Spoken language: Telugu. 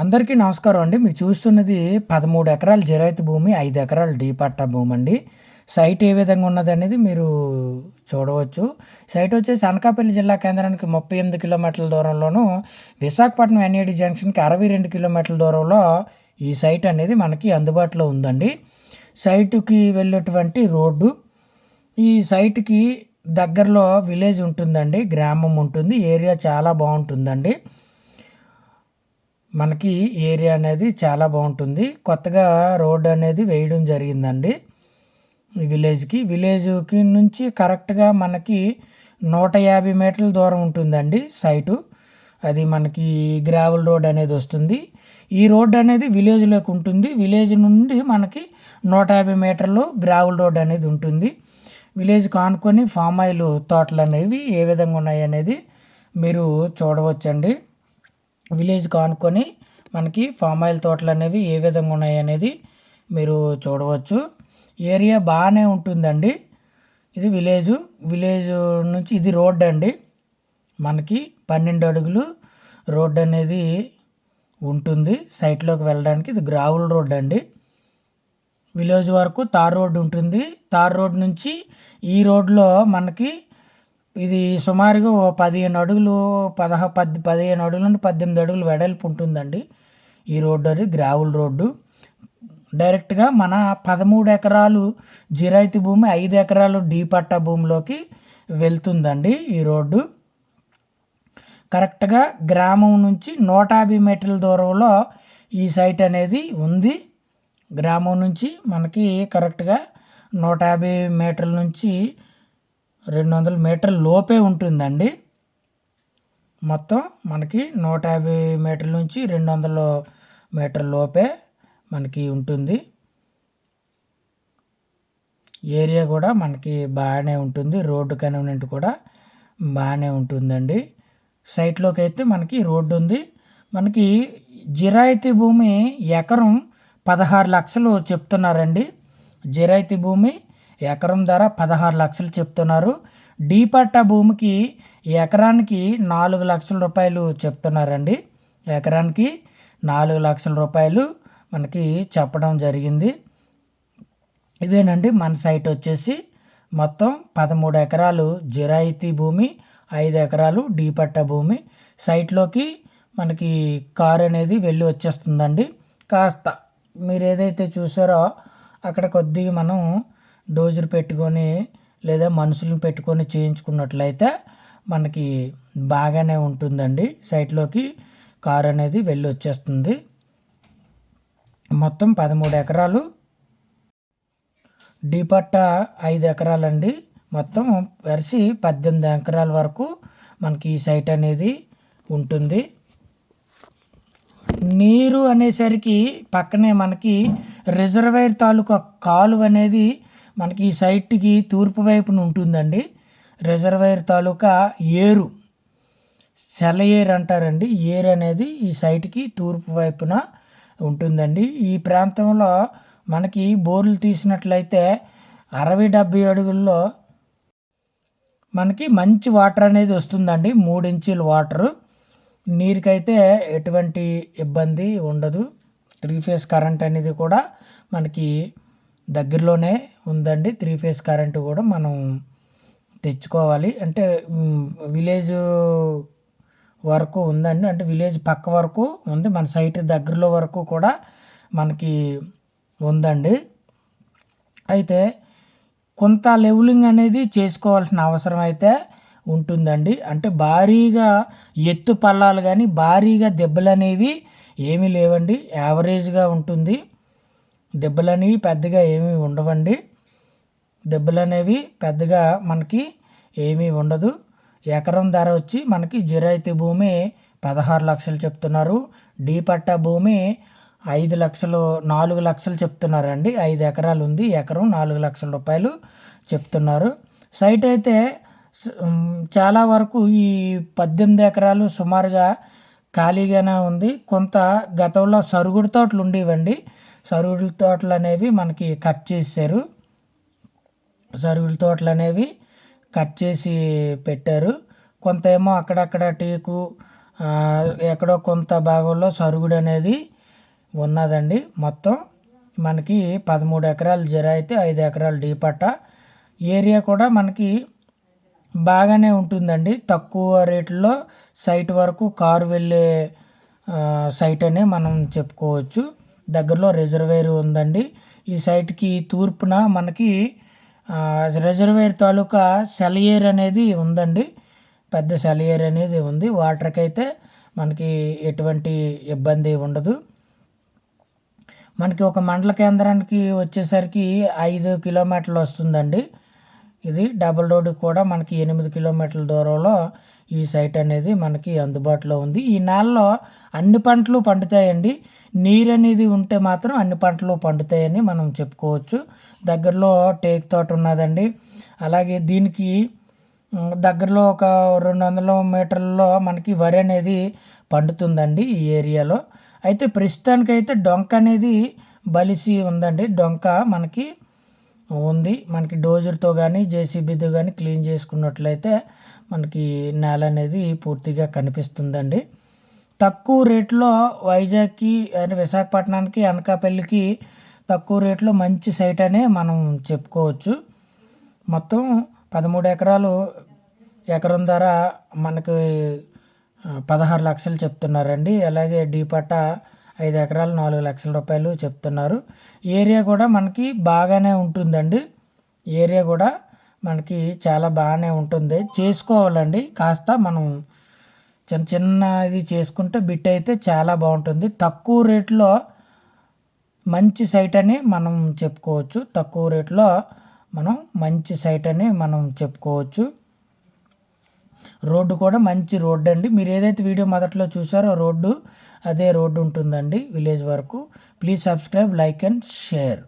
అందరికీ నమస్కారం అండి. మీరు చూస్తున్నది పదమూడు ఎకరాల జిరాయితీ భూమి ఐదు ఎకరాల డీ పట్టా భూమి అండి. సైట్ ఏ విధంగా ఉన్నది అనేది మీరు చూడవచ్చు. సైట్ వచ్చేసి అనకాపల్లి జిల్లా కేంద్రానికి ముప్పై ఎనిమిది కిలోమీటర్ల దూరంలోను విశాఖపట్నం ఎన్ఏడి జంక్షన్కి అరవై రెండు కిలోమీటర్ల దూరంలో ఈ సైట్ అనేది మనకి అందుబాటులో ఉందండి. సైటుకి వెళ్ళేటువంటి రోడ్డు ఈ సైట్కి దగ్గరలో విలేజ్ ఉంటుందండి గ్రామం ఉంటుంది ఏరియా చాలా బాగుంటుందండి. మనకి ఏరియా అనేది చాలా బాగుంటుంది. కొత్తగా రోడ్ అనేది వేయడం జరిగిందండి. విలేజ్కి విలేజ్కి నుంచి కరెక్ట్గా మనకి నూట యాభై మీటర్ల దూరం ఉంటుందండి సైటు. అది మనకి గ్రావెల్ రోడ్ అనేది వస్తుంది. ఈ రోడ్ అనేది విలేజ్లోకి ఉంటుంది. విలేజ్ నుండి మనకి నూట యాభై మీటర్లు గ్రావెల్ రోడ్ అనేది ఉంటుంది. విలేజ్ కానుకొని ఫామ్ ఆయిల్ తోటలు అనేవి ఏ విధంగా ఉన్నాయి అనేది మీరు చూడవచ్చండి. విలేజ్ కానుకొని మనకి ఫామ్ ఆయిల్ తోటలు అనేవి ఏ విధంగా ఉన్నాయి అనేది మీరు చూడవచ్చు. ఏరియా బాగానే ఉంటుందండి. ఇది విలేజ్. విలేజ్ నుంచి ఇది రోడ్ అండి. మనకి పన్నెండు అడుగులు రోడ్ అనేది ఉంటుంది. సైట్లోకి వెళ్ళడానికి ఇది గ్రావుల్ రోడ్ అండి. విలేజ్ వరకు తార్ రోడ్ ఉంటుంది. తార్ రోడ్ నుంచి ఈ రోడ్లో మనకి ఇది సుమారుగా ఓ పదిహేను అడుగులు పదహ పద్ పదిహేను అడుగుల నుండి పద్దెనిమిది అడుగులు వెడల్పు ఉంటుందండి. ఈ రోడ్డు అది గ్రావుల్ రోడ్డు. డైరెక్ట్గా మన పదమూడు ఎకరాలు జిరాయితీ భూమి ఐదు ఎకరాలు డీ పట్టా భూమిలోకి వెళ్తుందండి ఈ రోడ్డు. కరెక్ట్గా గ్రామం నుంచి నూట యాభై మీటర్ల దూరంలో ఈ సైట్ అనేది ఉంది. గ్రామం నుంచి మనకి కరెక్ట్గా నూట యాభై మీటర్ల నుంచి రెండు వందల మీటర్ల లోపే ఉంటుందండి. మొత్తం మనకి నూట యాభై మీటర్ల నుంచి రెండు వందల మీటర్ల లోపే మనకి ఉంటుంది. ఏరియా కూడా మనకి బాగానే ఉంటుంది. రోడ్డు కన్వీనెంట్ కూడా బాగానే ఉంటుందండి. సైట్లోకి అయితే మనకి రోడ్డు ఉంది. మనకి జిరాయితీ భూమి ఎకరం పదహారు లక్షలు చెప్తున్నారండి. జిరాయితీ భూమి ఎకరం ధర పదహారు లక్షలు చెప్తున్నారు. డీ పట్టా భూమికి ఎకరానికి నాలుగు లక్షల రూపాయలు చెప్తున్నారండి. ఎకరానికి నాలుగు లక్షల రూపాయలు మనకి చెప్పడం జరిగింది. ఇదేనండి మన సైట్ వచ్చేసి. మొత్తం పదమూడు ఎకరాలు జిరాయితీ భూమి ఐదు ఎకరాలు డీ పట్టా భూమి. సైట్లోకి మనకి కారు అనేది వెళ్ళి వచ్చేస్తుందండి. కాస్త మీరు ఏదైతే చూసారో అక్కడ కొద్దిగా మనం డోజర్ పెట్టుకొని లేదా మనుషులను పెట్టుకొని చేయించుకున్నట్లయితే మనకి బాగానే ఉంటుందండి. సైట్లోకి కారు అనేది వెళ్ళి వచ్చేస్తుంది. మొత్తం పదమూడు ఎకరాలు. డీపట్ట ఐదు ఎకరాలండి. మొత్తం వరిసి పద్దెనిమిది ఎకరాల వరకు మనకి ఈ సైట్ అనేది ఉంటుంది. నీరు అనేసరికి పక్కనే మనకి రిజర్వైర్ తాలూకా కాలువ అనేది మనకి ఈ సైట్కి తూర్పు వైపున ఉంటుందండి. రిజర్వాయర్ తాలూకా ఏరు. సెలయేరు అంటారండి. ఏరు అనేది ఈ సైట్కి తూర్పు వైపున ఉంటుందండి. ఈ ప్రాంతంలో మనకి బోర్లు తీసినట్లయితే అరవై డెబ్బై అడుగుల్లో మనకి మంచి వాటర్ అనేది వస్తుందండి. మూడు ఇంచుల వాటరు. నీరుకైతే ఎటువంటి ఇబ్బంది ఉండదు. త్రీ ఫేస్ కరెంట్ అనేది కూడా మనకి దగ్గరలోనే ఉందండి. త్రీ ఫేస్ కరెంటు కూడా మనం తెచ్చుకోవాలి. అంటే విలేజ్ వరకు ఉందండి. అంటే విలేజ్ పక్క వరకు ఉంది. మన సైట్ దగ్గరలో వరకు కూడా మనకి ఉందండి. అయితే కొంత లెవెలింగ్ అనేది చేసుకోవాల్సిన అవసరం అయితే ఉంటుందండి. అంటే భారీగా ఎత్తు పల్లాలు కానీ భారీగా దెబ్బలు అనేవి ఏమీ లేవండి. యావరేజ్గా ఉంటుంది. దెబ్బలు అనేవి పెద్దగా ఏమీ ఉండవండి. దెబ్బలు అనేవి పెద్దగా మనకి ఏమీ ఉండదు. ఎకరం ధర వచ్చి మనకి జిరాయితీ భూమి పదహారు లక్షలు చెప్తున్నారు. డీ పట్టా భూమి ఐదు లక్షలు నాలుగు లక్షలు చెప్తున్నారండి. ఐదు ఎకరాలు ఉంది ఎకరం నాలుగు లక్షల రూపాయలు చెప్తున్నారు. సైట్ అయితే చాలా వరకు ఈ పద్దెనిమిది ఎకరాలు సుమారుగా ఖాళీగానే ఉంది. కొంత గతంలో సరుగుడు తోటలు ఉండేవండి. సరుగుడు తోటలు అనేవి మనకి కట్ చేశారు సరుగుడు తోటలు అనేవి కట్ చేసి పెట్టారు. కొంత ఏమో అక్కడక్కడ టేకు ఎక్కడో కొంత భాగంలో సరుగుడు అనేది ఉన్నదండి. మొత్తం మనకి పదమూడు ఎకరాలు జర అయితే ఐదు ఎకరాలు డీ పట్ట. ఏరియా కూడా మనకి బాగానే ఉంటుందండి. తక్కువ రేట్లో సైట్ వరకు కారు వెళ్ళే సైట్ అనే మనం చెప్పుకోవచ్చు. దగ్గరలో రిజర్వేర్ ఉందండి. ఈ సైట్కి తూర్పున మనకి రిజర్వేర్ తాలూకా సెలయేర్ అనేది ఉందండి. పెద్ద సెలయేర్ అనేది ఉంది. వాటర్కి అయితే మనకి ఎటువంటి ఇబ్బంది ఉండదు. మనకి ఒక మండల కేంద్రానికి వచ్చేసరికి ఐదు కిలోమీటర్లు వస్తుందండి. ఇది డబుల్ రోడ్ కూడా మనకి ఎనిమిది కిలోమీటర్ల దూరంలో ఈ సైట్ అనేది మనకి అందుబాటులో ఉంది. ఈ నెలలో అన్ని పంటలు పండుతాయండి. నీరు అనేది ఉంటే మాత్రం అన్ని పంటలు పండుతాయని మనం చెప్పుకోవచ్చు. దగ్గరలో టేక్ తోట ఉన్నదండి. అలాగే దీనికి దగ్గరలో ఒక రెండు వందల మీటర్లలో మనకి వరి అనేది పండుతుందండి ఈ ఏరియాలో. అయితే ప్రస్తుతానికైతే డొంక అనేది బలిసి ఉందండి. డొంక మనకి ఉంది. మనకి డోజర్తో కానీ జేసీబీతో కానీ క్లీన్ చేసుకున్నట్లయితే మనకి నేల అనేది పూర్తిగా కనిపిస్తుందండి. తక్కువ రేట్లో వైజాగ్కి అంటే విశాఖపట్నానికి అనకాపల్లికి తక్కువ రేట్లో మంచి సైట్ అనే మనం చెప్పుకోవచ్చు. మొత్తం పదమూడు ఎకరాలు ఎకరం ధర మనకి పదహారు లక్షలు చెప్తున్నారండి. అలాగే డీపట్ట ఐదు ఎకరాలు నాలుగు లక్షల రూపాయలు చెప్తున్నారు. ఏరియా కూడా మనకి బాగానే ఉంటుందండి. ఏరియా కూడా మనకి చాలా బాగానే ఉంటుంది. చేసుకోవాలండి. కాస్త మనం చిన్న చిన్న ఇది చేసుకుంటే బిట్ అయితే చాలా బాగుంటుంది. తక్కువ రేట్లో మంచి సైట్ అని మనం చెప్పుకోవచ్చు. తక్కువ రేట్లో మనం మంచి సైట్ అని మనం చెప్పుకోవచ్చు. రోడ్డు కూడా మంచి రోడ్డు అండి. మీరు ఏదైతే వీడియో మొదట్లో చూసారో రోడ్డు అదే రోడ్డు ఉంటుందండి విలేజ్ వరకు. Please subscribe like and share.